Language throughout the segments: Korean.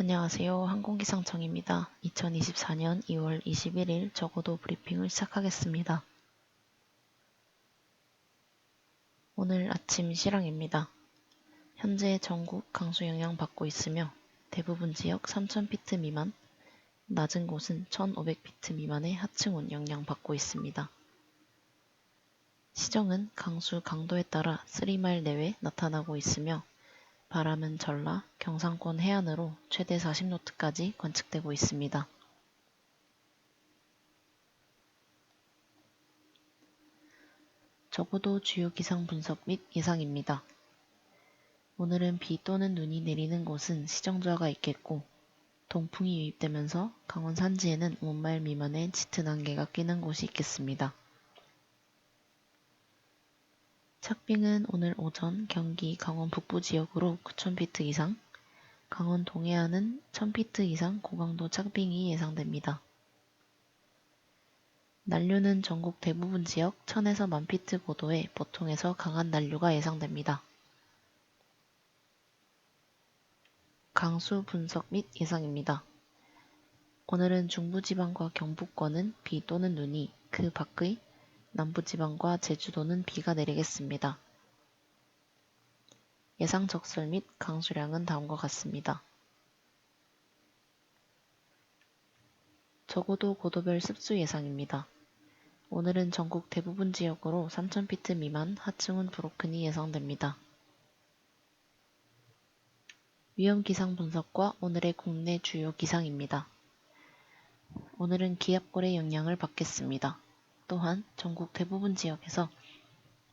안녕하세요. 항공기상청입니다. 2024년 2월 21일 적어도 브리핑을 시작하겠습니다. 오늘 아침 실황입니다. 현재 전국 강수 영향 받고 있으며 대부분 지역 3000피트 미만, 낮은 곳은 1500피트 미만의 하층온 영향 받고 있습니다. 시정은 강수 강도에 따라 3마일 내외 나타나고 있으며 바람은 전라, 경상권 해안으로 최대 40노트까지 관측되고 있습니다. 적어도 주요 기상 분석 및 예상입니다. 오늘은 비 또는 눈이 내리는 곳은 시정저하가 있겠고 동풍이 유입되면서 강원 산지에는 5마일 미만의 짙은 안개가 끼는 곳이 있겠습니다. 착빙은 오늘 오전 경기 강원 북부 지역으로 9,000피트 이상, 강원 동해안은 1,000피트 이상 고강도 착빙이 예상됩니다. 난류는 전국 대부분 지역 1000에서 1000피트 고도에 보통에서 강한 난류가 예상됩니다. 강수 분석 및 예상입니다. 오늘은 중부지방과 경북권은 비 또는 눈이, 그 밖의 남부지방과 제주도는 비가 내리겠습니다. 예상 적설 및 강수량은 다음과 같습니다. 적어도 고도별 습수 예상입니다. 오늘은 전국 대부분 지역으로 3000피트 미만 하층은 브로큰이 예상됩니다. 위험 기상 분석과 오늘의 국내 주요 기상입니다. 오늘은 기압골의 영향을 받겠습니다. 또한 전국 대부분 지역에서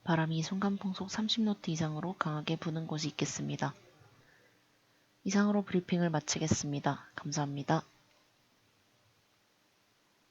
바람이 순간 풍속 30노트 이상으로 강하게 부는 곳이 있겠습니다. 이상으로 브리핑을 마치겠습니다. 감사합니다.